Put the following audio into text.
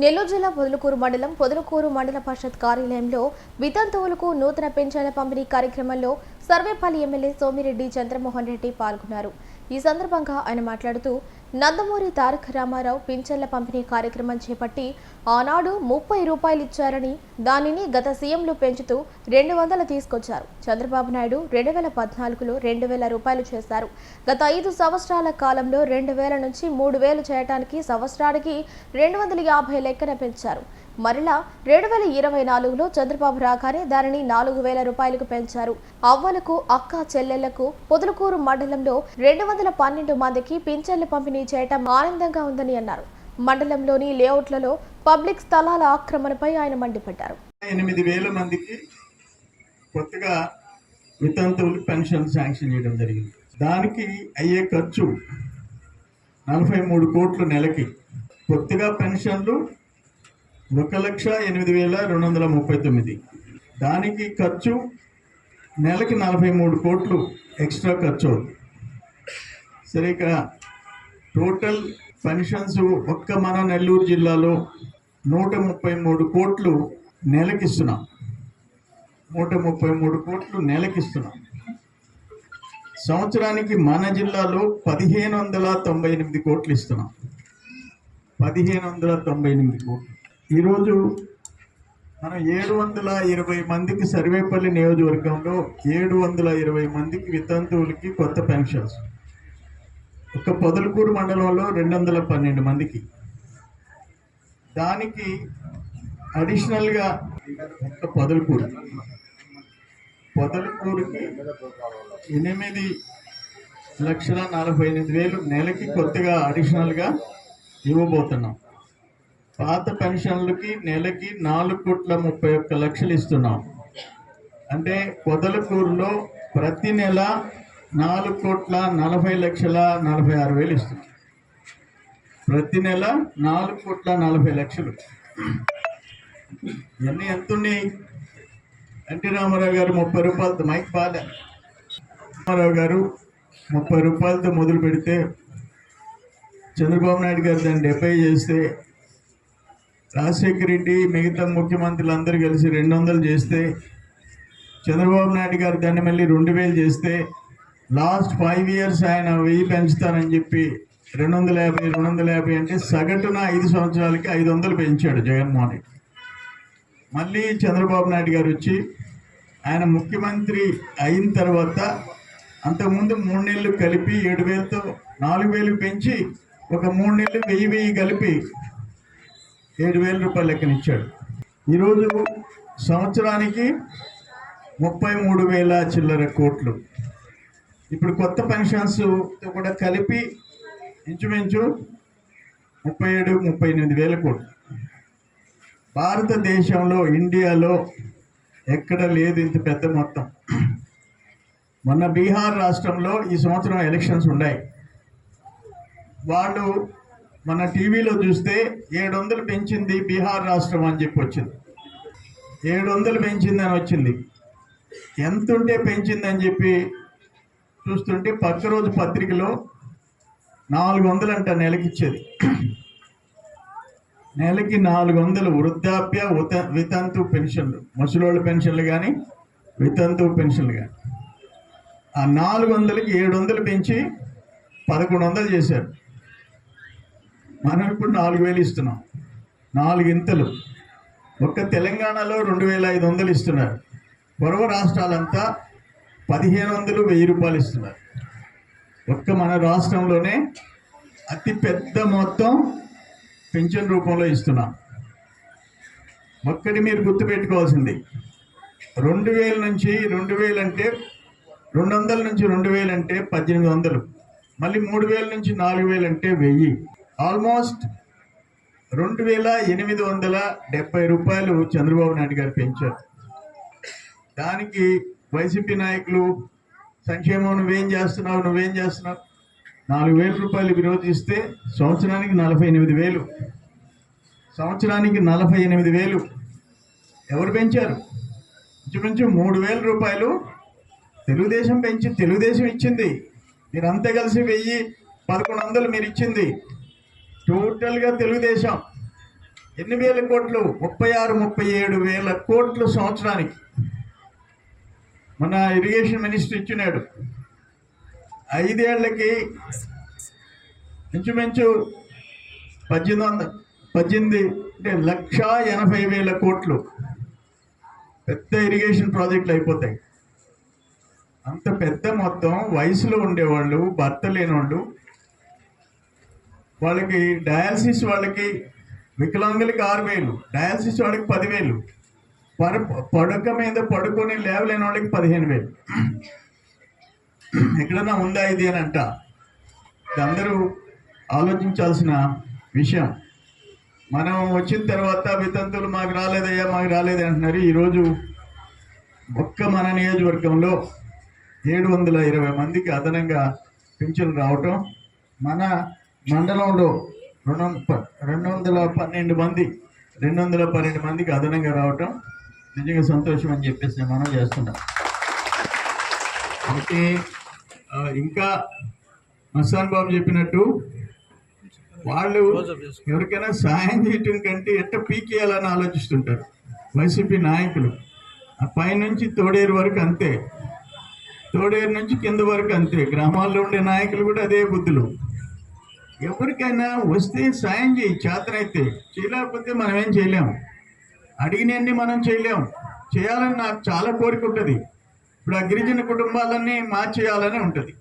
నెల్లూరు జిల్లా పొదలకూరు మండలం పొదలకూరు మండల పరిషత్ కార్యాలయంలో వితంతువులకు నూతన పెన్షన్ల పంపిణీ కార్యక్రమంలో సర్వేపల్లి ఎమ్మెల్యే సోమిరెడ్డి చంద్రమోహన్ రెడ్డి పాల్గొన్నారు. ఈ సందర్భంగా ఆయన మాట్లాడుతూ నందమూరి తారక రామారావు పింఛన్ల పంపిణీ కార్యక్రమం చేపట్టి ఆనాడు ముప్పై రూపాయలు ఇచ్చారని దానిని గత సీఎంలు పెంచుతూ రెండు వందలు తీసుకొచ్చారు. చంద్రబాబు నాయుడు రెండు వేల పద్నాలుగులో రెండు వేల రూపాయలు చేశారు. గత ఐదు సంవత్సరాల కాలంలో రెండు వేల నుంచి మూడు వేలు చేయడానికి సంవత్సరానికి రెండు వందల యాభై లెక్కన పెంచారు. మరలా రెండు వేల ఇరవై నాలుగులో చంద్రబాబు రాగానే దానిని నాలుగు వేల రూపాయలకు పెంచారు. అవ్వలకు అక్క చెల్లెళ్ళకు పొదలకూరు మండలంలో రెండు వందల పన్నెండు మందికి పింఛన్లు పంపిణీ చేయటం ఆనందంగా ఉందని అన్నారు. మండలంలోని లేఅవుట్లలో పబ్లిక్ స్థలాల ఆక్రమణపై ఆయన మండిపడ్డారు. ఎనిమిది వేల మందికి కొత్తగా వితంతువులు పెన్షన్ శాంక్షన్ చేయడం జరిగింది. దానికి అయ్యే ఖర్చు నలభై మూడు కోట్లు నెలకి. కొత్తగా పెన్షన్లు ఒక లక్ష ఎనిమిది వేల రెండు వందల ముప్పై తొమ్మిది. దానికి ఖర్చు నెలకి నలభై మూడు కోట్లు ఎక్స్ట్రా ఖర్చు అవుతుంది. సరే ఇక టోటల్ పెన్షన్స్ ఒక్క మన నెల్లూరు జిల్లాలో నూట ముప్పై మూడు కోట్లు నెలకిస్తున్నాం. నూట ముప్పై మూడు కోట్లు నెలకిస్తున్నాం. సంవత్సరానికి మన జిల్లాలో పదిహేను వందల తొంభై ఎనిమిది కోట్లు ఇస్తున్నాం. పదిహేను వందల తొంభై ఎనిమిది కోట్లు. ఈరోజు మనం ఏడు వందల ఇరవై మందికి సర్వేపల్లి నియోజకవర్గంలో ఏడు వందల ఇరవై మందికి వితంతువులకి కొత్త పెన్షన్స్. ఒక పొదలకూరు మండలంలో రెండు వందల పన్నెండు మందికి. దానికి అడిషనల్గా ఒక పొదలకూరు. పొదలకూరుకి ఎనిమిది లక్షల నలభై ఎనిమిది వేలు నెలకి కొత్తగా అడిషనల్గా ఇవ్వబోతున్నాం. పాత పెన్షన్లకి నెలకి నాలుగు కోట్ల ముప్పై ఒక్క లక్షలు ఇస్తున్నాం. అంటే పొదలకూరులో ప్రతి నెల నాలుగు కోట్ల నలభై లక్షల నలభై ఆరు వేలు ఇస్తుంది ప్రతి నెల నాలుగు కోట్ల నలభై లక్షలు. ఇవన్నీ ఎంత ఉన్నాయి ఎన్టీ రామారావు గారు ముప్పై రూపాయలతో మైక్ బాధ రామారావు గారు ముప్పై రూపాయలతో మొదలు పెడితే చంద్రబాబు నాయుడు గారు దాన్ని డెబ్బై చేస్తే రాజశేఖర రెడ్డి మిగతా ముఖ్యమంత్రులు అందరూ కలిసి రెండు వందలు చేస్తే చంద్రబాబు నాయుడు గారు దాన్ని మళ్ళీ రెండు వేలు చేస్తే లాస్ట్ ఫైవ్ ఇయర్స్ ఆయన వెయ్యి పెంచుతారని చెప్పి రెండు వందల యాభై రెండు వందల యాభై అంటే సగటున ఐదు సంవత్సరాలకి ఐదు వందలు పెంచాడు జగన్మోహన్ రెడ్డి. మళ్ళీ చంద్రబాబు నాయుడు గారు వచ్చి ఆయన ముఖ్యమంత్రి అయిన తర్వాత అంతకుముందు మూడు నెలలు కలిపి ఏడు వేలతో నాలుగు వేలు పెంచి ఒక మూడు నెలలు వెయ్యి వెయ్యి కలిపి ఏడు వేల రూపాయలు లెక్కనిచ్చాడు ఈరోజు సంవత్సరానికి ముప్పై మూడు వేల చిల్లర కోట్లు. ఇప్పుడు కొత్త పెన్షన్స్ కూడా కలిపి ఇంచుమించు ముప్పై ఏడు ముప్పై ఎనిమిది వేల కోట్లు. భారతదేశంలో ఇండియాలో ఎక్కడ లేదు ఇంత పెద్ద మొత్తం. మొన్న బీహార్ రాష్ట్రంలో ఈ సంవత్సరం ఎలక్షన్స్ ఉన్నాయి. వాళ్ళు మన టీవీలో చూస్తే ఏడు వందలు పెంచింది బీహార్ రాష్ట్రం అని చెప్పి వచ్చింది. ఏడు వందలు పెంచింది అని వచ్చింది. ఎంత ఉంటే పెంచిందని చెప్పి చూస్తుంటే పక్క రోజు పత్రికలో నాలుగు వందలు అంట నెలకిచ్చేది నెలకి నాలుగు వందలు వృద్ధాప్య ఉత వితంతు పెన్షన్లు. ముసలోళ్ళ పెన్షన్లు కానీ వితంతు పెన్షన్లు కానీ ఆ నాలుగు వందలకి ఏడు వందలు పెంచి పదకొండు వందలు చేశారు. మనం ఇప్పుడు నాలుగు వేలు ఇస్తున్నాం. నాలుగు ఇంతలు ఒక్క తెలంగాణలో రెండు వేల ఐదు వందలు ఇస్తున్నారు. పొరవ రాష్ట్రాలంతా పదిహేను వందలు వెయ్యి రూపాయలు ఇస్తున్నారు. ఒక్క మన రాష్ట్రంలోనే అతి పెద్ద మొత్తం పెన్షన్ రూపంలో ఇస్తున్నాం. ఒక్కటి మీరు గుర్తుపెట్టుకోవాల్సింది. రెండు వేల నుంచి రెండు వేలు అంటే రెండు వందల నుంచి రెండు వేలు అంటే పద్దెనిమిది వందలు. మళ్ళీ మూడు వేల నుంచి నాలుగు వేలు అంటే వెయ్యి. ఆల్మోస్ట్ రెండు వేల ఎనిమిది వందల డెబ్బై రూపాయలు చంద్రబాబు నాయుడు గారు పెంచారు. దానికి వైసీపీ నాయకులు సంక్షేమం నువ్వేం చేస్తున్నావు నువ్వేం చేస్తున్నావు? నాలుగు వేల రూపాయలు విరోధిస్తే సంవత్సరానికి నలభై ఎనిమిది వేలు. సంవత్సరానికి నలభై ఎనిమిది వేలు. ఎవరు పెంచారు? ఇంచుమించు మూడు వేల రూపాయలు తెలుగుదేశం పెంచి తెలుగుదేశం ఇచ్చింది. మీరంతా కలిసి వెయ్యి పదకొండు వందలు మీరు ఇచ్చింది. టోటల్గా తెలుగుదేశం ఎన్ని వేల కోట్లు? ముప్పై ఆరు ముప్పై ఏడు వేల కోట్లు సంవత్సరానికి. మన ఇరిగేషన్ మినిస్టర్ ఇచ్చినాడు. ఐదేళ్ళకి ఇంచుమించు పద్దెనిమిది వంద పద్దెనిమిది అంటే లక్ష ఎనభై వేల కోట్లు పెద్ద ఇరిగేషన్ ప్రాజెక్టులు అయిపోతాయి. అంత పెద్ద మొత్తం వయసులో ఉండేవాళ్ళు భర్త లేనివాళ్ళు వాళ్ళకి డయాలసిస్ వాళ్ళకి వికలాంగులకి ఆరు వేలు డయాలసిస్ వాళ్ళకి పదివేలు. పర పడుక మీద పడుకొని లేవలేని వాళ్ళకి పదిహేను వేలు. ఎక్కడన్నా ఉందా ఇది అని అంట. అందరూ ఆలోచించాల్సిన విషయం. మనం వచ్చిన తర్వాత వితంతులు మాకు రాలేదయ్యా మాకు రాలేదు అంటున్నారు. ఈరోజు ఒక్క మన నియోజకవర్గంలో ఏడు వందల ఇరవై మందికి అదనంగా పింఛన్లు రావటం మన మండలంలో రెండు ప- రెండు వందల పన్నెండు మంది రెండు వందల పన్నెండు మందికి అదనంగా రావటం నిజంగా సంతోషం అని చెప్పేసి నేను మనం చేస్తున్నాం. అయితే ఇంకా మస్తాన్ బాబు చెప్పినట్టు వాళ్ళు ఎవరికైనా సాయం చేయటం కంటే ఎట్ట పీకేయాలని ఆలోచిస్తుంటారు. వైసీపీ నాయకులు. ఆ పైనుంచి తోడేరు వరకు అంతే. తోడేరు నుంచి కింద వరకు అంతే. గ్రామాల్లో ఉండే నాయకులు కూడా అదే బుద్ధులు. ఎవరికైనా వస్తే సాయం చేయి చేతనైతే. చేయలేకపోతే మనం ఏం చేయలేము అడిగినన్ని మనం చేయలేము చేయాలని నాకు చాలా కోరిక ఉంటుంది. ఇప్పుడు ఆ గిరిజన కుటుంబాలన్నీ మార్చేయాలని ఉంటుంది.